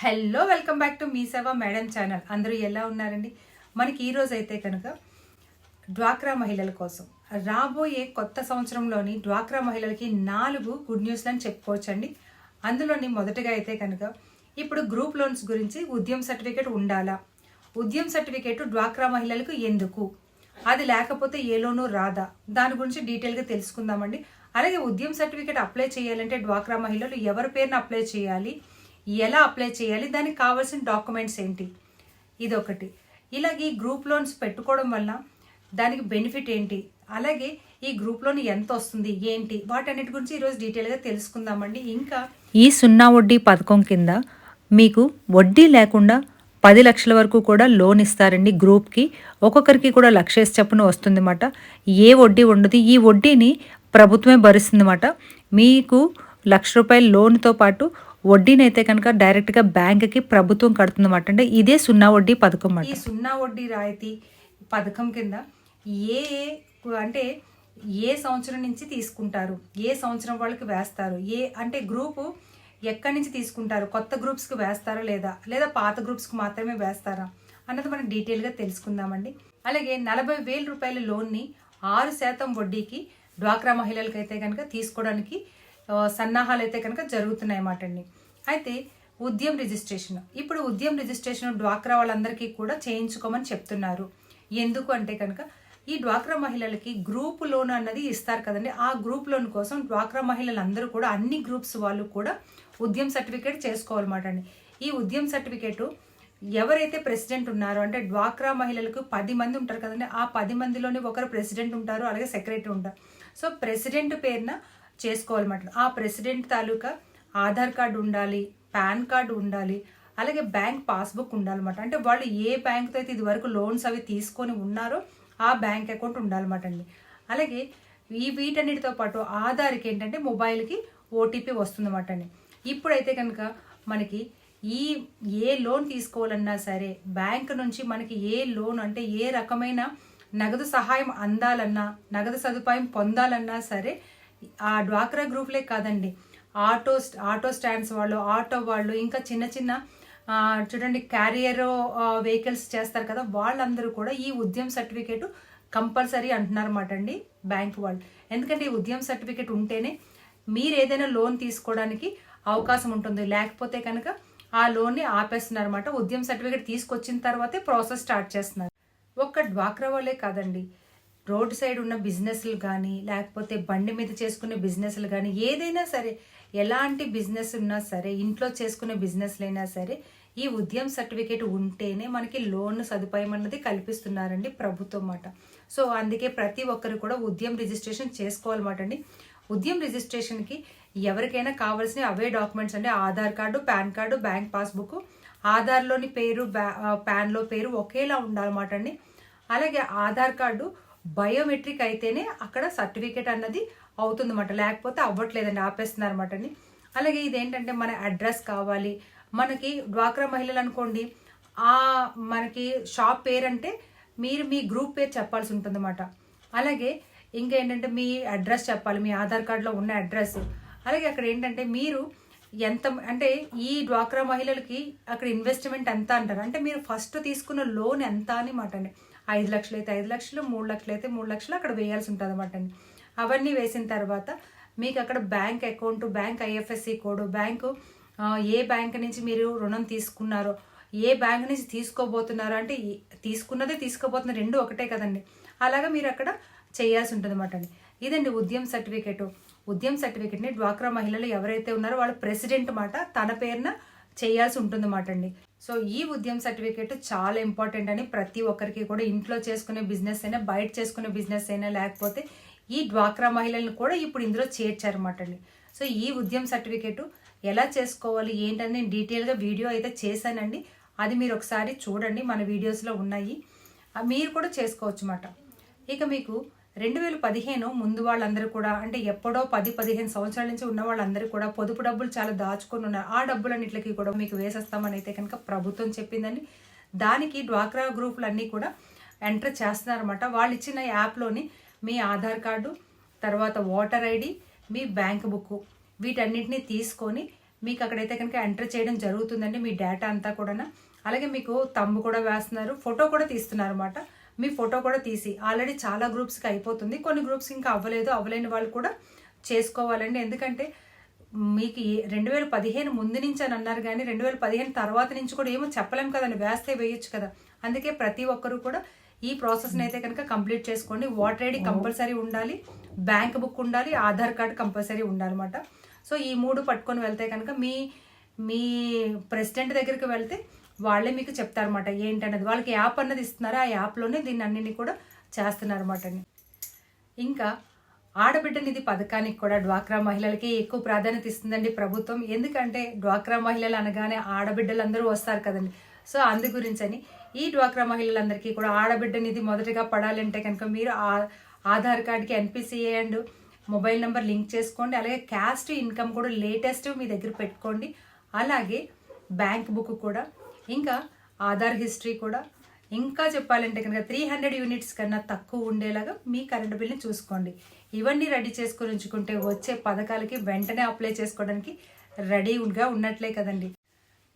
Hello welcome back to Mee Seva madam channel. అందరూ ఎలా ఉన్నారండి? మనకి ఈరోజు అయితే కనుక డ్వాక్రా మహిళల కోసం. రాబోయే కొత్త సంవత్సరంలోని డ్వాక్రా మహిళలకి నాలుగు గుడ్ న్యూస్లను చెప్పుకోవచ్చండి. అందులోని మొదటగా అయితే కనుక ఇప్పుడు గ్రూప్ లోన్స్ గురించి ఉద్యమ సర్టిఫికేట్ ఉండాలా? ఉద్యమ సర్టిఫికేట్ డ్వాక్రా మహిళలకు ఎందుకు? అది లేకపోతే ఏ లోను రాదా? దాని గురించి డీటెయిల్గా తెలుసుకుందామండి. అలాగే ఉద్యమ సర్టిఫికేట్ అప్లై చేయాలంటే డ్వాక్రా మహిళలు ఎవరి పేరున అప్లై చేయాలి? ఎలా అప్లై చేయాలి దానికి కావాల్సిన డాక్యుమెంట్స్ ఏంటి? ఇదొకటి. ఇలాగే ఈ గ్రూప్ లోన్స్ పెట్టుకోవడం వల్ల దానికి బెనిఫిట్ ఏంటి? అలాగే ఈ గ్రూప్ లోన్ ఎంత వస్తుంది ఏంటి? వాటన్నిటి గురించి ఈరోజు డీటెయిల్గా తెలుసుకుందామండి. ఇంకా ఈ సున్నా వడ్డీ పథకం కింద మీకు వడ్డీ లేకుండా పది లక్షల వరకు కూడా లోన్ ఇస్తారండి గ్రూప్కి ఒక్కొక్కరికి కూడా లక్ష చప్పున వస్తుందన్నమాట. ఏ వడ్డీ ఉండదు ఈ వడ్డీని ప్రభుత్వమే భరిస్తుందన్నమాట. మీకు లక్ష రూపాయల లోన్తో పాటు వడ్డీని అయితే కనుక డైరెక్ట్గా బ్యాంక్కి ప్రభుత్వం కడుతుందన్నమాట. అంటే ఇదే సున్నా వడ్డీ పథకం ఈ సున్నా వడ్డీ రాయితీ పథకం కింద ఏ అంటే ఏ సంవత్సరం నుంచి తీసుకుంటారు? ఏ సంవత్సరం వాళ్ళకి వేస్తారు? ఏ అంటే గ్రూపు ఎక్కడి నుంచి తీసుకుంటారు? కొత్త గ్రూప్స్కి వేస్తారా లేదా? లేదా పాత గ్రూప్స్కి మాత్రమే వేస్తారా? అన్నది మనం డీటెయిల్గా తెలుసుకుందామండి. అలాగే నలభై వేల రూపాయల లోన్ని ఆరు శాతం వడ్డీకి డ్వాక్రా మహిళలకి అయితే కనుక తీసుకోవడానికి సన్నాహాలు అయితే కనుక జరుగుతున్నాయి అన్నమాట అండి. అయితే ఉద్యమ రిజిస్ట్రేషన్. ఇప్పుడు ఉద్యమ రిజిస్ట్రేషన్ డ్వాక్రా వాళ్ళందరికీ కూడా చేయించుకోమని చెప్తున్నారు. ఎందుకు అంటే కనుక ఈ డ్వాక్రా మహిళలకి గ్రూప్ లోన్ అన్నది ఇస్తారు కదండి. ఆ గ్రూప్ లోన్ కోసం డ్వాక్రా మహిళలందరూ కూడా అన్ని గ్రూప్స్ వాళ్ళు కూడా ఉద్యమ సర్టిఫికేట్ చేసుకోవాలన్నమాట అండి. ఈ ఉద్యమ సర్టిఫికేట్ ఎవరైతే ప్రెసిడెంట్ ఉన్నారో అంటే డ్వాక్రా మహిళలకు పది మంది ఉంటారు కదండి. ఆ పది మందిలోని ఒకరు ప్రెసిడెంట్ ఉంటారు అలాగే సెక్రటరీ ఉంటారు. సో ప్రెసిడెంట్ పేరున చేసుకోవాలన్నమాట ఆ ప్రెసిడెంట్ తాలూకా ఆధార్ కార్డు ఉండాలి పాన్ కార్డు ఉండాలి అలాగే బ్యాంక్ పాస్బుక్ ఉండాలన్నమాట అంటే వాళ్ళు ఏ బ్యాంక్తో అయితే ఇదివరకు లోన్స్ అవి తీసుకొని ఉన్నారో ఆ బ్యాంక్ అకౌంట్ ఉండాలన్నమాట అండి. అలాగే ఈ వీటన్నిటితో పాటు ఆధార్కి ఏంటంటే మొబైల్కి ఓటీపీ వస్తుందన్నమాట అండి. ఇప్పుడైతే కనుక మనకి ఈ ఏ లోన్ తీసుకోవాలన్నా సరే బ్యాంక్ నుంచి మనకి ఏ లోన్ అంటే ఏ రకమైన నగదు సహాయం అందాలన్నా నగదు సదుపాయం పొందాలన్నా సరే ఆ డ్వాక్రా గ్రూప్లే కాదండి. ఆటో ఆటో స్టాండ్స్ వాళ్ళు ఆటో వాళ్ళు ఇంకా చిన్న చిన్న చూడండి క్యారియర్ వెహికల్స్ చేస్తారు కదా వాళ్ళందరూ కూడా ఈ ఉద్యమ సర్టిఫికేట్ కంపల్సరీ అంటున్నారన్నమాట అండి బ్యాంక్ వాళ్ళు. ఎందుకంటే ఈ ఉద్యమ సర్టిఫికేట్ ఉంటేనే మీరు ఏదైనా లోన్ తీసుకోవడానికి అవకాశం ఉంటుంది. లేకపోతే కనుక ఆ లోన్ని ఆపేస్తున్నారు అనమాట ఉద్యమ సర్టిఫికేట్ తీసుకొచ్చిన తర్వాతే ప్రాసెస్ స్టార్ట్ చేస్తున్నారు. ఒక్క డ్వాక్రా వాళ్ళే కాదండి. రోడ్ సైడ్ ఉన్న బిజినెస్లు కానీ లేకపోతే బండి మీద చేసుకునే బిజినెస్లు కానీ ఏదైనా సరే ఎలాంటి బిజినెస్ ఉన్నా సరే ఇంట్లో చేసుకునే బిజినెస్లు అయినా సరే ఈ ఉద్యమ సర్టిఫికేట్ ఉంటేనే మనకి లోన్ సదుపాయం అన్నది కల్పిస్తున్నారండి ప్రభుత్వం మాట. సో అందుకే ప్రతి ఒక్కరు కూడా ఉద్యమ రిజిస్ట్రేషన్ చేసుకోవాలన్నమాట అండి. ఉద్యమ రిజిస్ట్రేషన్కి ఎవరికైనా కావాల్సిన అవే డాక్యుమెంట్స్ అంటే Aadhaar card PAN card bank passbook. ఆధార్లోని పేరు బ్యా- పాన్లో పేరు ఒకేలా ఉండాలన్నమాట అండి. అలాగే ఆధార్ కార్డు బయోమెట్రిక్ అయితేనే అక్కడ సర్టిఫికేట్ అన్నది అవుతుందన్నమాట. లేకపోతే అవ్వట్లేదండి ఆపేస్తున్నారు అనమాట అండి అలాగే ఇదేంటంటే మన అడ్రస్ కావాలి. మనకి డ్వాక్రా మహిళలు అనుకోండి ఆ మనకి షాప్ పేరు అంటే మీరు మీ గ్రూప్ పేరు చెప్పాల్సి ఉంటుందన్నమాట. అలాగే ఇంకా ఏంటంటే మీ అడ్రస్ చెప్పాలి మీ ఆధార్ కార్డులో ఉన్న అడ్రస్. అలాగే అక్కడ ఏంటంటే మీరు ఎంత అంటే ఈ డ్వాక్రా మహిళలకి అక్కడ ఇన్వెస్ట్మెంట్ ఎంత అంటారు? అంటే మీరు ఫస్ట్ తీసుకున్న లోన్ ఎంత అని మాట అండి. ఐదు లక్షలు అయితే ఐదు లక్షలు మూడు లక్షలు అయితే మూడు లక్షలు అక్కడ వేయాల్సి ఉంటుంది అనమాట అండి. అవన్నీ వేసిన తర్వాత మీకు అక్కడ bank account bank IFSC code bank ఏ బ్యాంక్ నుంచి మీరు రుణం తీసుకున్నారో ఏ బ్యాంక్ నుంచి తీసుకోబోతున్నారో అంటే తీసుకున్నదే తీసుకోబోతున్నారు రెండు ఒకటే కదండి. అలాగా మీరు అక్కడ చేయాల్సి ఉంటుంది అనమాట అండి. ఇదండి ఉద్యమ సర్టిఫికేట్. ఉద్యమ సర్టిఫికేట్ని డ్వాక్రా మహిళలు ఎవరైతే ఉన్నారో వాళ్ళ ప్రెసిడెంట్ మాట తన పేరున చేయాల్సి ఉంటుంది అండి. సో ఈ ఉద్యమ సర్టిఫికేట్ చాలా ఇంపార్టెంట్ అని ప్రతి ఒక్కరికి కూడా ఇంట్లో చేసుకునే బిజినెస్ అయినా బయట చేసుకునే బిజినెస్ అయినా లేకపోతే ఈ డ్వాక్రా మహిళలను కూడా ఇప్పుడు ఇందులో చేర్చారన్నమాట అండి. సో ఈ ఉద్యమ సర్టిఫికేట్ ఎలా చేసుకోవాలి ఏంటని నేను డీటెయిల్గా వీడియో అయితే చేశానండి. అది మీరు ఒకసారి చూడండి మన వీడియోస్లో ఉన్నాయి. మీరు కూడా చేసుకోవచ్చు అన్నమాట ఇక మీకు రెండు వేల పదిహేను ముందు వాళ్ళందరూ కూడా అంటే ఎప్పుడో పది పదిహేను సంవత్సరాల నుంచి ఉన్న వాళ్ళందరూ కూడా పొదుపు డబ్బులు చాలా దాచుకొని ఉన్నారు. ఆ డబ్బులన్నిటికి కూడా మీకు వేసేస్తామని అయితే కనుక ప్రభుత్వం చెప్పిందండి. దానికి డ్వాక్రా గ్రూపులు అన్నీ కూడా ఎంటర్ చేస్తున్నారన్నమాట. వాళ్ళు ఇచ్చిన యాప్లోని మీ ఆధార్ కార్డు తర్వాత ఓటర్ ఐడి మీ బ్యాంక్ బుక్ వీటన్నిటిని తీసుకొని మీకు అక్కడైతే కనుక ఎంటర్ చేయడం జరుగుతుందండి మీ డేటా అంతా కూడా అలాగే మీకు తమ్ము కూడా వేస్తున్నారు ఫోటో కూడా తీస్తున్నారు అనమాట మీ ఫోటో కూడా తీసి. ఆల్రెడీ చాలా గ్రూప్స్కి అయిపోతుంది. కొన్ని గ్రూప్స్ ఇంకా అవ్వలేదు. అవ్వలేని వాళ్ళు కూడా చేసుకోవాలండి. ఎందుకంటే మీకు రెండు వేల పదిహేను ముందు నుంచి అని అన్నారు కానీ రెండు వేల పదిహేను తర్వాత నుంచి కూడా ఏమో చెప్పలేం కదండి వేస్తే వేయొచ్చు కదా. అందుకే ప్రతి ఒక్కరు కూడా ఈ ప్రాసెస్ని అయితే కనుక కంప్లీట్ చేసుకోండి. వాటర్ ఐడి కంపల్సరీ ఉండాలి. బ్యాంక్ బుక్ ఉండాలి. ఆధార్ కార్డ్ కంపల్సరీ ఉండాలన్నమాట. సో ఈ మూడు పట్టుకొని వెళ్తే కనుక మీ మీ ప్రెసిడెంట్ దగ్గరికి వెళ్తే వాళ్ళే మీకు చెప్తారన్నమాట. ఏంటన్నది? వాళ్ళకి యాప్ అన్నది ఇస్తున్నారు? ఆ యాప్లోనే దీన్ని అన్నిని కూడా చేస్తున్నారన్నమాట అండి ఇంకా ఆడబిడ్డ నిధి పథకానికి కూడా డ్వాక్రా మహిళలకి ఎక్కువ ప్రాధాన్యత ఇస్తుందండి ప్రభుత్వం. ఎందుకంటే డ్వాక్రా మహిళలు అనగానే ఆడబిడ్డలందరూ వస్తారు కదండి. సో అందు గురించని ఈ డ్వాక్రా మహిళలందరికీ కూడా ఆడబిడ్డ నిధి మొదటగా పడాలంటే కనుక మీరు ఆ- ఆధార్ కార్డ్కి NPCA and mobile number link చేసుకోండి. అలాగే క్యాస్ట్ ఇన్కమ్ కూడా లేటెస్ట్ మీ దగ్గర పెట్టుకోండి. అలాగే బ్యాంక్ బుక్ కూడా ఇంకా ఆధార్ హిస్టరీ కూడా. ఇంకా చెప్పాలంటే కనుక త్రీ హండ్రెడ్ యూనిట్స్ కన్నా తక్కువ ఉండేలాగా మీ కరెంటు బిల్ని చూసుకోండి. ఇవన్నీ రెడీ చేసుకుని ఉంచుకుంటే వచ్చే పథకాలకి వెంటనే అప్లై చేసుకోవడానికి రెడీగా ఉన్నట్లే కదండి.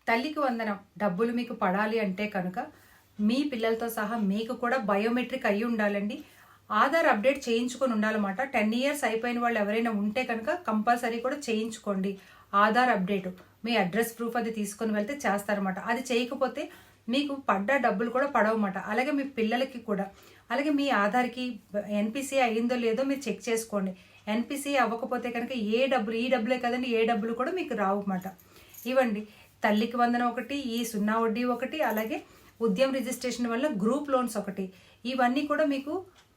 తల్లికి వందనం డబ్బులు మీకు పడాలి అంటే కనుక మీ పిల్లలతో సహా మీకు కూడా బయోమెట్రిక్ అయి ఉండాలండి. ఆధార్ అప్డేట్ చేయించుకొని ఉండాలన్నమాట. టెన్ ఇయర్స్ అయిపోయిన వాళ్ళు ఎవరైనా ఉంటే కనుక కంపల్సరీ కూడా చేయించుకోండి. ఆధార్ అప్డేట్. మీ అడ్రస్ ప్రూఫ్ అది తీసుకొని వెళ్తే చేస్తారన్నమాట. అది చేయకపోతే మీకు పడ్డ డబ్బులు కూడా పడవన్నమాట. అలాగే మీ పిల్లలకి కూడా. అలాగే మీ ఆధార్కి ఎన్పిసి అయిందో లేదో మీరు చెక్ చేసుకోండి. ఎన్పిసి అవ్వకపోతే కనుక ఏ డబ్బులు ఈ డబ్బులే కదండి ఏ డబ్బులు కూడా మీకు రావు ఇవ్వండి. తల్లికి వందనం ఒకటి ఈ సున్నా వడ్డీ ఒకటి అలాగే ఉద్యమ రిజిస్ట్రేషన్ వల్ల గ్రూప్ లోన్స్ ఒకటి. ఇవన్నీ కూడా మీకు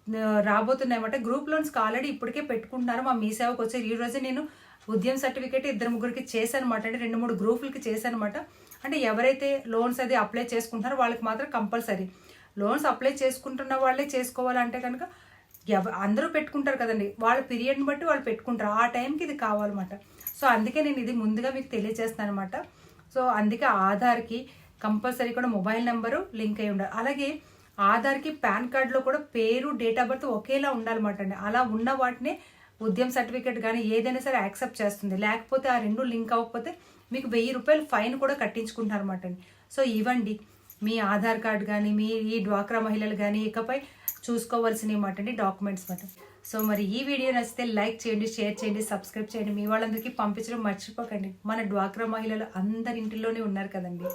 రాబోతున్నాయి రాబోతున్నాయన్నమాట. గ్రూప్ లోన్స్కి ఆల్రెడీ ఇప్పటికే పెట్టుకుంటున్నారు మా మీ సేవకు వచ్చారు ఈ రోజు నేను ఉద్యమ సర్టిఫికేట్ ఇద్దరు ముగ్గురికి చేశాను అనమాట అంటే రెండు మూడు గ్రూపులకి చేశాను అనమాట అంటే ఎవరైతే లోన్స్ అది అప్లై చేసుకుంటారో వాళ్ళకి మాత్రం కంపల్సరీ. లోన్స్ అప్లై చేసుకుంటున్న వాళ్ళే చేసుకోవాలంటే కనుక ఎవ అందరూ పెట్టుకుంటారు కదండి. వాళ్ళ పీరియడ్ని బట్టి వాళ్ళు పెట్టుకుంటారు. ఆ టైంకి ఇది కావాలన్నమాట. సో అందుకే నేను ఇది ముందుగా మీకు తెలియజేస్తాను అనమాట సో అందుకే ఆధార్కి కంపల్సరీ కూడా మొబైల్ నెంబరు లింక్ అయి ఉండాలి. అలాగే ఆధార్కి పాన్ కార్డులో కూడా పేరు డేట్ ఆఫ్ బర్త్ ఒకేలా ఉండాలన్నమాట అండి. అలా ఉన్న వాటినే ఉద్యమ సర్టిఫికేట్ కానీ ఏదైనా సరే యాక్సెప్ట్ చేస్తుంది. లేకపోతే ఆ రెండు లింక్ అవ్వకపోతే మీకు వెయ్యి రూపాయలు ఫైన్ కూడా కట్టించుకుంటున్నారు అనమాట అండి. సో ఇవ్వండి. మీ ఆధార్ కార్డ్ కానీ మీ ఈ డ్వాక్రా మహిళలు కానీ ఇకపై చూసుకోవాల్సినవి మాట అండి డాక్యుమెంట్స్ మాట. సో మరి ఈ వీడియో నచ్చితే లైక్ చేయండి షేర్ చేయండి సబ్స్క్రైబ్ చేయండి. మీ వాళ్ళందరికీ పంపించడం మర్చిపోకండి. మన డ్వాక్రా మహిళలు అందరి ఇంటిలోనే ఉన్నారు కదండి.